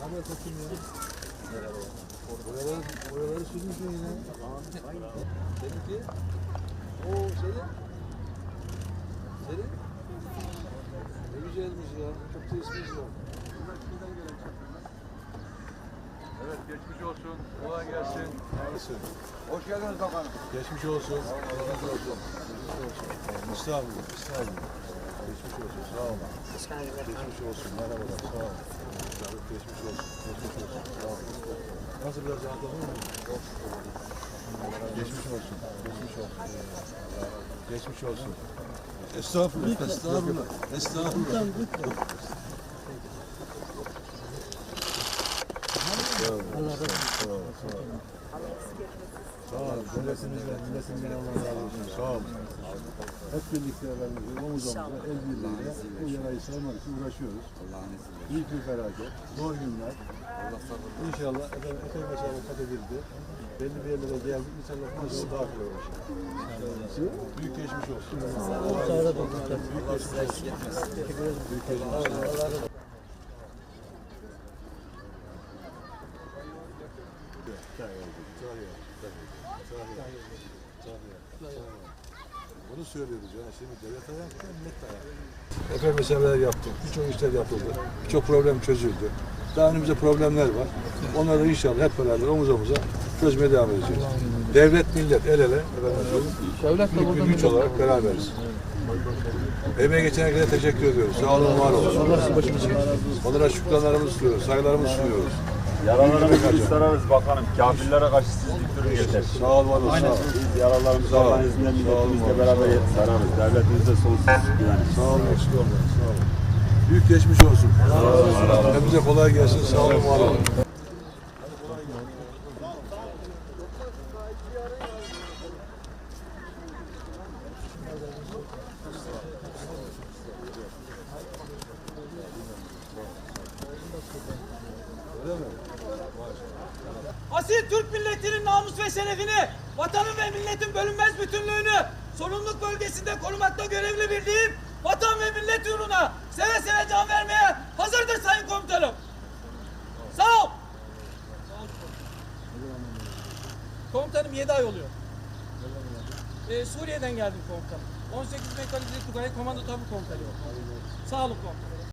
Haber bakayım ya. Boyaları, boyaları sürmüşsün yine. Seninki? Oo senin? Senin? Ne güzelmiş ya. Çok da ismiş ya. Evet geçmiş olsun. Kolay gelsin. Nasılsın? Hoş geldiniz bakanım. Geçmiş olsun. Allah razı olsun. Geçmiş olsun. Estağfurullah. Estağfurullah. Geçmiş olsun. Sağ olun. Geçmiş olsun. Merhabalar. Sağ olun. Geçmiş olsun. Geçmiş olsun. Sağ olun. Nasıl biraz rahatladın mı? Geçmiş olsun. Geçmiş olsun. Geçmiş olsun. Estağfurullah. Estağfurullah. Estağfurullah. Sağ olun. Sağ olun. Sağ olun. Devletimizle, milletimizle Allah razı olsun. Sağ olun. Hep birlikte efendim, omuz omuza, el birliğiyle bu yarayı sarmak için uğraşıyoruz. Büyük bir felaket, zor günler. İnşallah efendim, epey mesafe kat edildi. Belli bir yerlere geldik. İnşallah bundan sonra daha kolay olacak. Büyük geçmiş olsun. Büyük geçmiş olsun. Büyük geçmiş olsun. Bunu söylüyoruz ya. Şimdi devlet ayakta, millet ayakta. Epey meseleler yaptık. Birçok işler yapıldı. Birçok problem çözüldü. Daha önümüzde problemler var. Onları da inşallah hep beraber omuz omuza çözmeye devam edeceğiz. Devlet, millet el ele. Devlet büyük bir güç olarak beraberiz. Emeğe geçen herkese teşekkür ediyoruz. Sağ olun, var olun. Onlara şükranlarımızı sunuyoruz, saygılarımızı sunuyoruz. Yaralarımızı biz sararız bakanım. Kafirlere karşı siz bir durun yeter. Sağ ol, olun. Sağ ol. Biz yaralarımızı Sağ. Allah'ın izniyle Sağ milletimizle beraber sararız. Devletimize sonsuz güveniz. Sağ olun, eksik olmayın. Sağ olun. Büyük geçmiş olsun. Hepinize kolay gelsin. Sağ olun, var olun. Öyle mi? Asil Türk milletinin namus ve şerefini, vatanın ve milletin bölünmez bütünlüğünü sorumluluk bölgesinde korumakta görevli bildiğim vatan ve millet uğruna seve seve can vermeye hazırdır sayın komutanım. Sağ ol. Komutanım 7 ay oluyor. Ee, Suriye'den geldim komutanım. 18 Mekanize Tugay Komando Tabu Komutanı. Sağ olun komutanım.